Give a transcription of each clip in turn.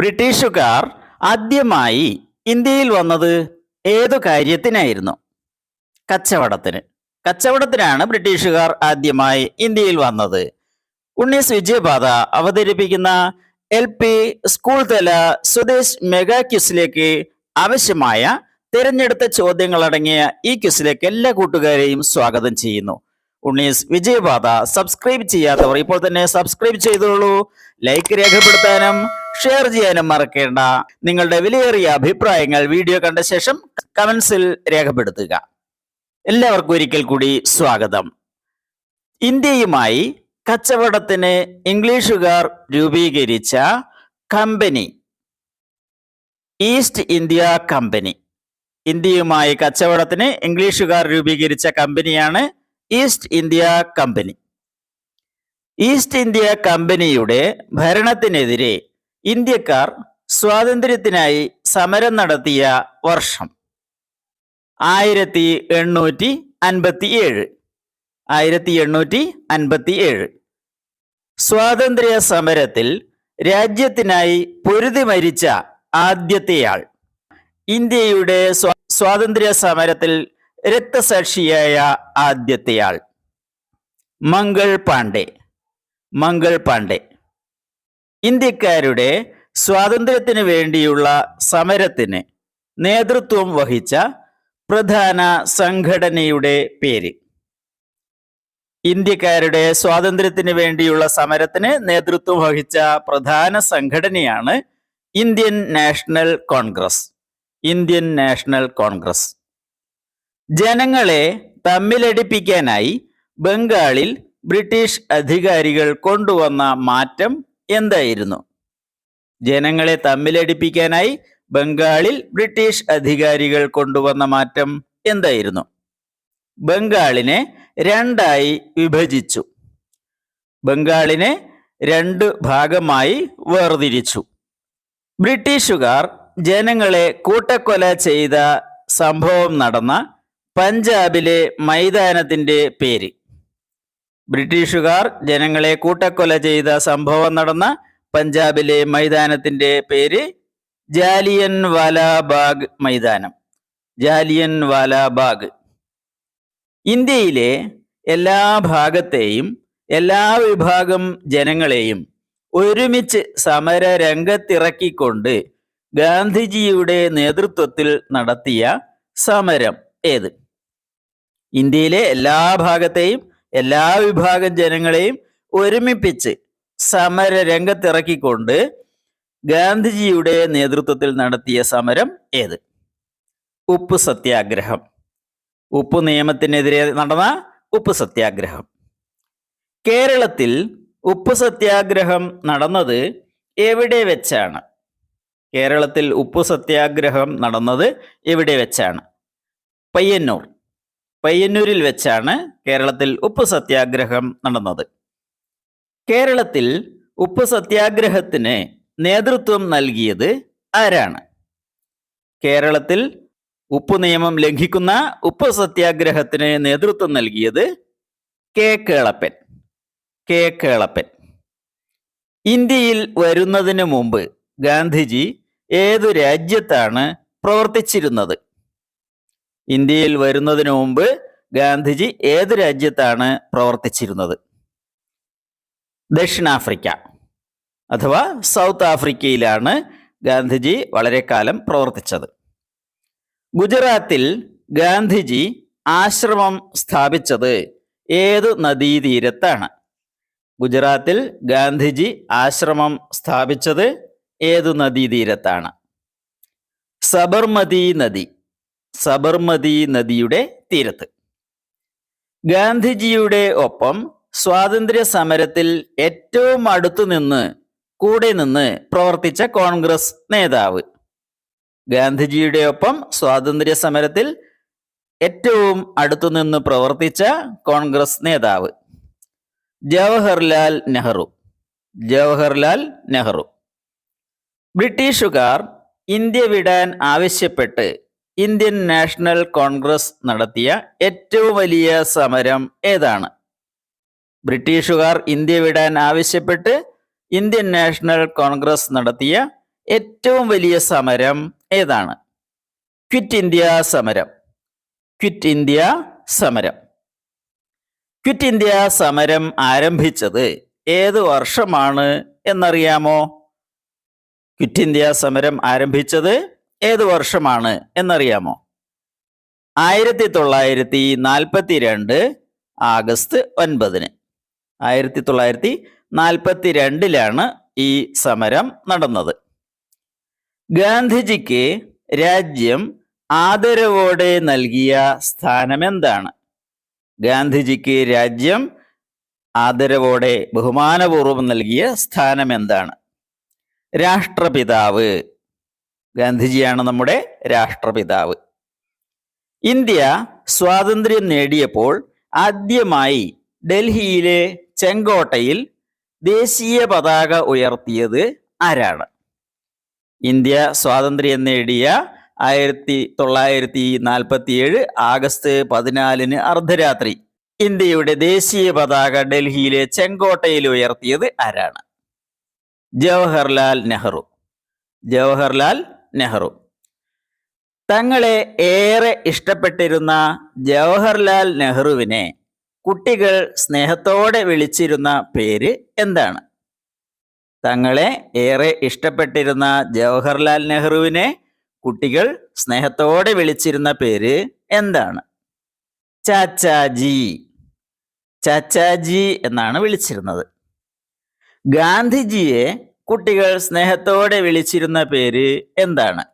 ബ്രിട്ടീഷുകാർ ആദ്യമായി ഇന്ത്യയിൽ വന്നത് ഏതു കാര്യത്തിനായിരുന്നു? കച്ചവടത്തിന്. കച്ചവടത്തിനാണ് ബ്രിട്ടീഷുകാർ ആദ്യമായി ഇന്ത്യയിൽ വന്നത്. ഉണ്ണീസ് വിജയപാത അവതരിപ്പിക്കുന്ന എൽ പി സ്കൂൾ തല സ്വദേശ് മെഗാ ക്യുസിലേക്ക് ആവശ്യമായ തിരഞ്ഞെടുത്ത ചോദ്യങ്ങളടങ്ങിയ ഈ ക്യുസിലേക്ക് എല്ലാ കൂട്ടുകാരെയും സ്വാഗതം ചെയ്യുന്നു. ഉണ്ണീസ് വിജയപാത സബ്സ്ക്രൈബ് ചെയ്യാത്തവർ ഇപ്പോൾ തന്നെ സബ്സ്ക്രൈബ് ചെയ്തോളൂ. ലൈക്ക് രേഖപ്പെടുത്താനും ഷെയർ ചെയ്യാനും മറക്കേണ്ട. നിങ്ങളുടെ വിലയേറിയ അഭിപ്രായങ്ങൾ വീഡിയോ കണ്ട ശേഷം കമൻസിൽ രേഖപ്പെടുത്തുക. എല്ലാവർക്കും ഒരിക്കൽ കൂടി സ്വാഗതം. ഇന്ത്യയുമായി കച്ചവടത്തിന് ഇംഗ്ലീഷുകാർ രൂപീകരിച്ച കമ്പനി ഈസ്റ്റ് ഇന്ത്യ കമ്പനി ഇന്ത്യയുമായി കച്ചവടത്തിന് ഇംഗ്ലീഷുകാർ രൂപീകരിച്ച കമ്പനിയാണ് East India Company East India കമ്പനിയുടെ ഭരണത്തിനെതിരെ ഇന്ത്യക്കാർ സ്വാതന്ത്ര്യത്തിനായി സമരം നടത്തിയ വർഷം ആയിരത്തി എണ്ണൂറ്റി അൻപത്തി ഏഴ് ആയിരത്തി എണ്ണൂറ്റി അൻപത്തി ഏഴ് സ്വാതന്ത്ര്യ സമരത്തിൽ രാജ്യത്തിനായി പൊരുതി മരിച്ച ആദ്യത്തെയാൾ. ഇന്ത്യയുടെ സ്വാ- സ്വാതന്ത്ര്യ സമരത്തിൽ രക്തസാക്ഷിയായ ആദ്യത്തെയാൾ. മംഗൾ പാണ്ഡെ. മംഗൾ പാണ്ഡെ. ഇന്ത്യക്കാരുടെ സ്വാതന്ത്ര്യത്തിന് വേണ്ടിയുള്ള സമരത്തിന് നേതൃത്വം വഹിച്ച പ്രധാന സംഘടനയുടെ പേര്. ഇന്ത്യക്കാരുടെ സ്വാതന്ത്ര്യത്തിന് വേണ്ടിയുള്ള സമരത്തിന് നേതൃത്വം വഹിച്ച പ്രധാന സംഘടനയാണ് Indian National Congress. Indian National Congress. ജനങ്ങളെ തമ്മിലടിപ്പിക്കാനായി ബംഗാളിൽ ബ്രിട്ടീഷ് അധികാരികൾ കൊണ്ടുവന്ന മാറ്റം എന്തായിരുന്നു? ജനങ്ങളെ തമ്മിലടിപ്പിക്കാനായി ബംഗാളിൽ ബ്രിട്ടീഷ് അധികാരികൾ കൊണ്ടുവന്ന മാറ്റം എന്തായിരുന്നു? ബംഗാളിനെ രണ്ടായി വിഭജിച്ചു. ബംഗാളിനെ രണ്ട് ഭാഗമായി വേർതിരിച്ചു. ബ്രിട്ടീഷുകാർ ജനങ്ങളെ കൂട്ടക്കൊല ചെയ്ത സംഭവം നടന്ന പഞ്ചാബിലെ മൈതാനത്തിന്റെ പേര്. ബ്രിട്ടീഷുകാർ ജനങ്ങളെ കൂട്ടക്കൊല ചെയ്ത സംഭവം നടന്ന പഞ്ചാബിലെ മൈതാനത്തിന്റെ പേര് ജാലിയൻ വാലാബാഗ് മൈതാനം. ജാലിയൻ വാലാബാഗ് ഇന്ത്യയിലെ എല്ലാ ഭാഗത്തെയും എല്ലാ വിഭാഗം ജനങ്ങളെയും ഒരുമിച്ച് സമര രംഗത്തിറക്കിക്കൊണ്ട് ഗാന്ധിജിയുടെ നേതൃത്വത്തിൽ നടത്തിയ സമരം ഏത്? ഇന്ത്യയിലെ എല്ലാ ഭാഗത്തെയും എല്ലാ വിഭാഗം ജനങ്ങളെയും ഒരുമിപ്പിച്ച് സമര രംഗത്തിറക്കിക്കൊണ്ട് ഗാന്ധിജിയുടെ നേതൃത്വത്തിൽ നടത്തിയ സമരം ഏത്? ഉപ്പ് സത്യാഗ്രഹം. ഉപ്പ് നിയമത്തിനെതിരെ നടന്ന ഉപ്പ് സത്യാഗ്രഹം. കേരളത്തിൽ ഉപ്പ് സത്യാഗ്രഹം നടന്നത് എവിടെ വെച്ചാണ്? കേരളത്തിൽ ഉപ്പ് സത്യാഗ്രഹം നടന്നത് എവിടെ വെച്ചാണ്? പയ്യന്നൂർ. പയ്യന്നൂരിൽ വെച്ചാണ് കേരളത്തിൽ ഉപ്പ് സത്യാഗ്രഹം നടന്നത്. കേരളത്തിൽ ഉപ്പ് സത്യാഗ്രഹത്തിന് നേതൃത്വം നൽകിയത് ആരാണ്? കേരളത്തിൽ ഉപ്പ് നിയമം ലംഘിക്കുന്ന ഉപ്പ് സത്യാഗ്രഹത്തിന് നേതൃത്വം നൽകിയത് കെ കേളപ്പൻ. കെ കേളപ്പൻ. ഇന്ത്യയിൽ വരുന്നതിന് മുമ്പ് ഗാന്ധിജി ഏതു രാജ്യത്താണ് പ്രവർത്തിച്ചിരുന്നത്? ഇന്ത്യയിൽ വരുന്നതിന് മുമ്പ് ഗാന്ധിജി ഏത് രാജ്യത്താണ് പ്രവർത്തിച്ചിരുന്നത്? ദക്ഷിണാഫ്രിക്ക അഥവാ സൗത്ത് ആഫ്രിക്കയിലാണ് ഗാന്ധിജി വളരെ കാലം പ്രവർത്തിച്ചത്. ഗുജറാത്തിൽ ഗാന്ധിജി ആശ്രമം സ്ഥാപിച്ചത് ഏത് നദീതീരത്താണ്? ഗുജറാത്തിൽ ഗാന്ധിജി ആശ്രമം സ്ഥാപിച്ചത് ഏതു നദീതീരത്താണ്? സബർമതി നദി. സബർമതി നദിയുടെ തീരത്ത്. ഗാന്ധിജിയുടെ ഒപ്പം സ്വാതന്ത്ര്യ സമരത്തിൽ ഏറ്റവും അടുത്തു നിന്ന് കൂടെ നിന്ന് പ്രവർത്തിച്ച കോൺഗ്രസ് നേതാവ്. ഗാന്ധിജിയുടെ ഒപ്പം സ്വാതന്ത്ര്യ സമരത്തിൽ ഏറ്റവും അടുത്തു നിന്ന് പ്രവർത്തിച്ച കോൺഗ്രസ് നേതാവ്. ജവഹർലാൽ നെഹ്റു. ജവഹർലാൽ നെഹ്റു. ബ്രിട്ടീഷുകാർ ഇന്ത്യ വിടാൻ ആവശ്യപ്പെട്ട് ഇന്ത്യൻ നാഷണൽ കോൺഗ്രസ് നടത്തിയ ഏറ്റവും വലിയ സമരം ഏതാണ്? ബ്രിട്ടീഷുകാർ ഇന്ത്യ വിടാൻ ആവശ്യപ്പെട്ട് ഇന്ത്യൻ നാഷണൽ കോൺഗ്രസ് നടത്തിയ ഏറ്റവും വലിയ സമരം ഏതാണ്? ക്വിറ്റ് ഇന്ത്യ സമരം. ക്വിറ്റ് ഇന്ത്യ സമരം. ക്വിറ്റ് ഇന്ത്യ സമരം ആരംഭിച്ചത് ഏത് വർഷമാണ് എന്നറിയാമോ? ക്വിറ്റ് ഇന്ത്യ സമരം ആരംഭിച്ചത് ഏത് വർഷമാണ് എന്നറിയാമോ? ആയിരത്തി തൊള്ളായിരത്തി നാൽപ്പത്തി രണ്ട് ആഗസ്റ്റ് ഒൻപതിന്. ആയിരത്തി തൊള്ളായിരത്തി നാൽപ്പത്തി രണ്ടിലാണ് ഈ സമരം നടന്നത്. ഗാന്ധിജിക്ക് രാജ്യം ആദരവോടെ നൽകിയ സ്ഥാനം എന്താണ് ഗാന്ധിജിക്ക് രാജ്യം ആദരവോടെ ബഹുമാനപൂർവം നൽകിയ സ്ഥാനം എന്താണ് രാഷ്ട്രപിതാവ് ഗാന്ധിജിയാണ് നമ്മുടെ രാഷ്ട്രപിതാവ്. ഇന്ത്യ സ്വാതന്ത്ര്യം നേടിയപ്പോൾ ആദ്യമായി ഡൽഹിയിലെ ചെങ്കോട്ടയിൽ ദേശീയ പതാക ഉയർത്തിയത് ആരാണ്? ഇന്ത്യ സ്വാതന്ത്ര്യം നേടിയ ആയിരത്തി തൊള്ളായിരത്തി നാൽപ്പത്തി ഏഴ് ആഗസ്റ്റ് പതിനാലിന് അർദ്ധരാത്രി ഇന്ത്യയുടെ ദേശീയ പതാക ഡൽഹിയിലെ ചെങ്കോട്ടയിൽ ഉയർത്തിയത് ആരാണ്? ജവഹർലാൽ നെഹ്റു. ജവഹർലാൽ നെഹ്റു. തങ്ങളെ ഏറെ ഇഷ്ടപ്പെട്ടിരുന്ന ജവഹർലാൽ നെഹ്റുവിനെ കുട്ടികൾ സ്നേഹത്തോടെ വിളിച്ചിരുന്ന പേര് എന്താണ്? തങ്ങളെ ഏറെ ഇഷ്ടപ്പെട്ടിരുന്ന ജവഹർലാൽ നെഹ്റുവിനെ കുട്ടികൾ സ്നേഹത്തോടെ വിളിച്ചിരുന്ന പേര് എന്താണ്? ചാച്ചാജി. ചാച്ചാജി എന്നാണ് വിളിച്ചിരുന്നത്. ഗാന്ധിജിയെ കുട്ടികൾ സ്നേഹത്തോടെ വിളിച്ചിരുന്ന പേര് എന്താണ്?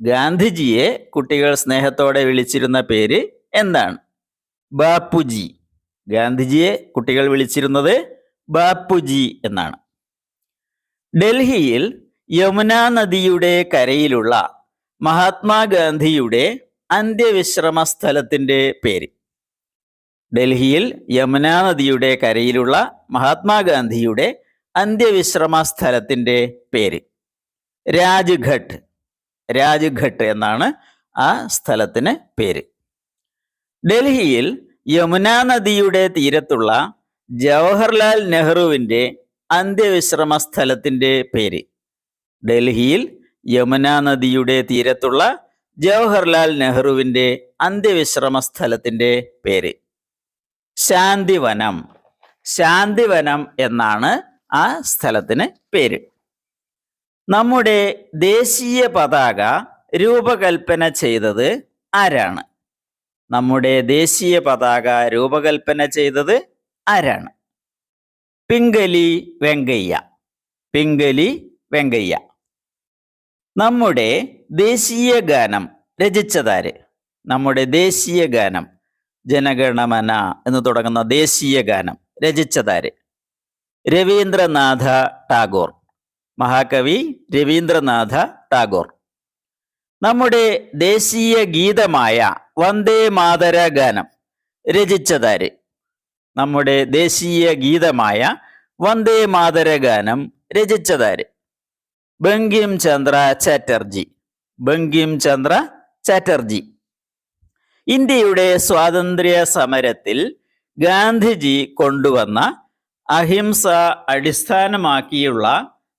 ഗാന്ധിജിയെ കുട്ടികൾ സ്നേഹത്തോടെ വിളിച്ചിരുന്ന പേര് എന്താണ്? ബാപ്പുജി. ഗാന്ധിജിയെ കുട്ടികൾ വിളിച്ചിരുന്നത് ബാപ്പുജി എന്നാണ്. ഡൽഹിയിൽ യമുന നദിയുടെ കരയിലുള്ള മഹാത്മാഗാന്ധിയുടെ അന്ത്യവിശ്രമ സ്ഥലത്തിന്റെ പേര്. ഡൽഹിയിൽ യമുന നദിയുടെ കരയിലുള്ള മഹാത്മാഗാന്ധിയുടെ അന്ത്യവിശ്രമ സ്ഥലത്തിന്റെ പേര്. രാജ്ഘട്ട്. രാജ്ഘട്ട് എന്നാണ് ആ സ്ഥലത്തിന് പേര്. ഡൽഹിയിൽ യമുന നദിയുടെ തീരത്തുള്ള ജവഹർലാൽ നെഹ്റുവിന്റെ അന്ത്യവിശ്രമ സ്ഥലത്തിന്റെ പേര്. ഡൽഹിയിൽ യമുന നദിയുടെ തീരത്തുള്ള ജവഹർലാൽ നെഹ്റുവിന്റെ അന്ത്യവിശ്രമ സ്ഥലത്തിന്റെ പേര്. ശാന്തിവനം. ശാന്തിവനം എന്നാണ് ആ സ്ഥലത്തിന് പേര്. നമ്മുടെ ദേശീയ പതാക രൂപകൽപ്പന ചെയ്തത് ആരാണ്? നമ്മുടെ ദേശീയ പതാക രൂപകൽപ്പന ചെയ്തത് ആരാണ്? പിങ്കലി വെങ്കയ്യ. പിങ്കലി വെങ്കയ്യ. നമ്മുടെ ദേശീയ ഗാനം രചിച്ചതാര്? നമ്മുടെ ദേശീയ ഗാനം ജനഗണമന എന്ന് തുടങ്ങുന്ന ദേശീയ ഗാനം രചിച്ചതാര്? രവീന്ദ്രനാഥ ടാഗോർ. മഹാകവി രവീന്ദ്രനാഥ ടാഗോർ. നമ്മുടെ ദേശീയ ഗീതമായ വന്ദേ മാതര ഗാനം രചിച്ചതാര്? നമ്മുടെ ദേശീയ ഗീതമായ വന്ദേ മാതര ഗാനം രചിച്ചതാര്? ബങ്കിം ചന്ദ്ര ചാറ്റർജി. ബങ്കിം ചന്ദ്ര ചാറ്റർജി. ഇന്ത്യയുടെ സ്വാതന്ത്ര്യ സമരത്തിൽ ഗാന്ധിജി കൊണ്ടുവന്ന അഹിംസ അടിസ്ഥാനമാക്കിയുള്ള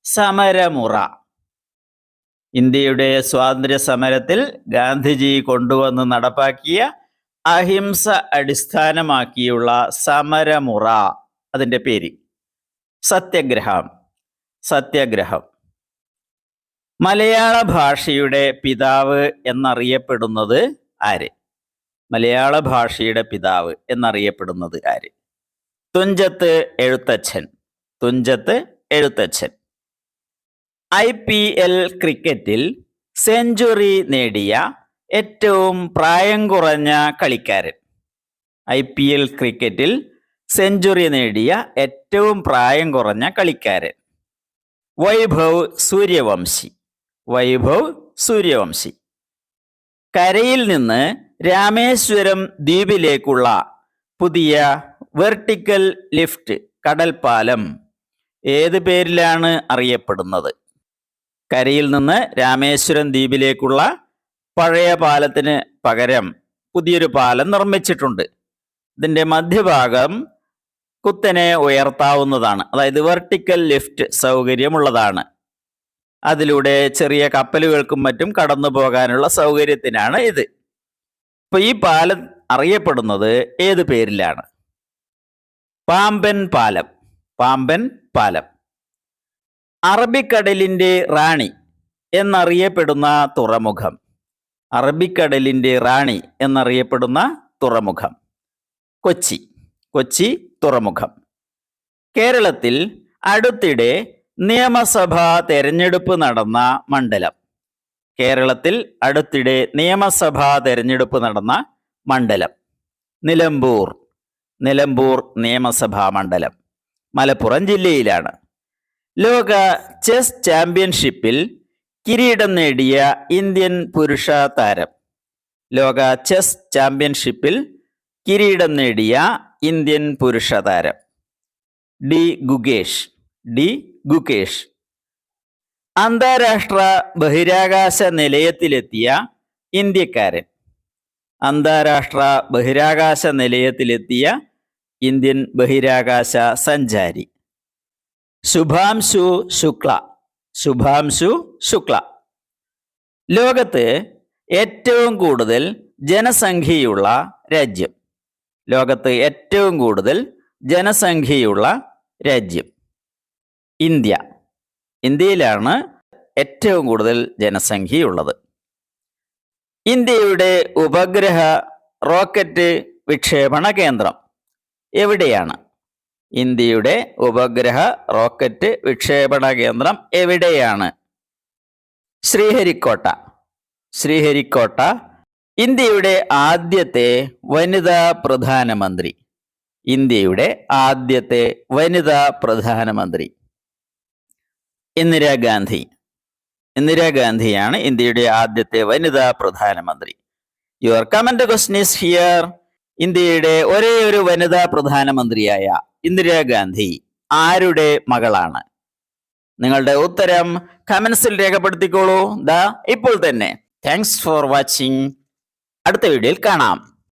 സമരമുറ. ഇന്ത്യയുടെ സ്വാതന്ത്ര്യ സമരത്തിൽ ഗാന്ധിജി കൊണ്ടുവന്ന് നടപ്പാക്കിയ അഹിംസ അടിസ്ഥാനമാക്കിയുള്ള സമരമുറ. അതിന്റെ പേര് സത്യഗ്രഹം. സത്യഗ്രഹം. മലയാള ഭാഷയുടെ പിതാവ് എന്നറിയപ്പെടുന്നത് ആര്? മലയാള ഭാഷയുടെ പിതാവ് എന്നറിയപ്പെടുന്നത് ആര്? Thunchath Ezhuthachan. Thunchath Ezhuthachan. I P L ക്രിക്കറ്റിൽ സെഞ്ചുറി നേടിയ ഏറ്റവും പ്രായം കുറഞ്ഞ കളിക്കാരൻ. ഐ പി എൽ ക്രിക്കറ്റിൽ സെഞ്ചുറി നേടിയ ഏറ്റവും പ്രായം കുറഞ്ഞ കളിക്കാരൻ. വൈഭവ് സൂര്യവംശി. വൈഭവ് സൂര്യവംശി. കരയിൽ നിന്ന് രാമേശ്വരം ദ്വീപിലേക്കുള്ള പുതിയ വെർട്ടിക്കൽ ലിഫ്റ്റ് കടൽപ്പാലം ഏത് പേരിലാണ് അറിയപ്പെടുന്നത്? കരയിൽ നിന്ന് രാമേശ്വരം ദ്വീപിലേക്കുള്ള പഴയ പാലത്തിന് പകരം പുതിയൊരു പാലം നിർമ്മിച്ചിട്ടുണ്ട്. ഇതിന്റെ മധ്യഭാഗം കുത്തനെ ഉയർത്താവുന്നതാണ്. അതായത് വെർട്ടിക്കൽ ലിഫ്റ്റ് സൗകര്യമുള്ളതാണ്. അതിലൂടെ ചെറിയ കപ്പലുകൾക്കും മറ്റും കടന്നു പോകാനുള്ള സൗകര്യത്തിനാണ് ഇത്. ഇപ്പൊ ഈ പാലം അറിയപ്പെടുന്നത് ഏത് പേരിലാണ്? പാമ്പൻ പാലം പാമ്പൻ പാലം. അറബിക്കടലിന്റെ റാണി എന്നറിയപ്പെടുന്ന തുറമുഖം. അറബിക്കടലിന്റെ റാണി എന്നറിയപ്പെടുന്ന തുറമുഖം. കൊച്ചി കൊച്ചി തുറമുഖം. കേരളത്തിൽ അടുത്തിടെ നിയമസഭാ തെരഞ്ഞെടുപ്പ് നടന്ന മണ്ഡലം. കേരളത്തിൽ അടുത്തിടെ നിയമസഭാ തെരഞ്ഞെടുപ്പ് നടന്ന മണ്ഡലം. നിലമ്പൂർ നിലമ്പൂർ നിയമസഭാ മണ്ഡലം. മലപ്പുറം ജില്ലയിലാണ്. ലോക ചെസ് ചാമ്പ്യൻഷിപ്പിൽ കിരീടം നേടിയ ഇന്ത്യൻ പുരുഷ താരം. ലോക ചെസ് ചാമ്പ്യൻഷിപ്പിൽ കിരീടം നേടിയ ഇന്ത്യൻ പുരുഷ താരം. ഡി ഗുകേഷ്. ഡി ഗുകേഷ്. അന്താരാഷ്ട്ര ബഹിരാകാശ നിലയത്തിലെത്തിയ ഇന്ത്യക്കാരൻ. അന്താരാഷ്ട്ര ബഹിരാകാശ നിലയത്തിലെത്തിയ ഇന്ത്യൻ ബഹിരാകാശ സഞ്ചാരി. ശുഭാംശു ശുക്ല. ശുഭാംശു ശുക്ല. ലോകത്ത് ഏറ്റവും കൂടുതൽ ജനസംഖ്യയുള്ള രാജ്യം. ലോകത്ത് ഏറ്റവും കൂടുതൽ ജനസംഖ്യയുള്ള രാജ്യം ഇന്ത്യ. ഇന്ത്യയിലാണ് ഏറ്റവും കൂടുതൽ ജനസംഖ്യയുള്ളത്. ഇന്ത്യയുടെ ഉപഗ്രഹ റോക്കറ്റ് വിക്ഷേപണ കേന്ദ്രം എവിടെയാണ്? ഇന്ത്യയുടെ ഉപഗ്രഹ റോക്കറ്റ് വിക്ഷേപണ കേന്ദ്രം എവിടെയാണ്? ശ്രീഹരിക്കോട്ട. ശ്രീഹരിക്കോട്ട ഇന്ത്യയുടെ ആദ്യത്തെ വനിതാ പ്രധാനമന്ത്രി. ഇന്ത്യയുടെ ആദ്യത്തെ വനിതാ പ്രധാനമന്ത്രി. ഇന്ദിരാഗാന്ധി. ഇന്ദിരാഗാന്ധിയാണ് ഇന്ത്യയുടെ ആദ്യത്തെ വനിതാ പ്രധാനമന്ത്രി. Your comment question is here ഇന്ത്യയുടെ ഒരേ ഒരു വനിതാ പ്രധാനമന്ത്രിയായ ഇന്ദിരാഗാന്ധി ആരുടെ മകളാണ്? നിങ്ങളുടെ ഉത്തരം കമന്റ്സിൽ രേഖപ്പെടുത്തിക്കോളൂ. ദാ ഇപ്പോൾ തന്നെ. താങ്ക്സ് ഫോർ വാച്ചിങ് അടുത്ത വീഡിയോയിൽ കാണാം.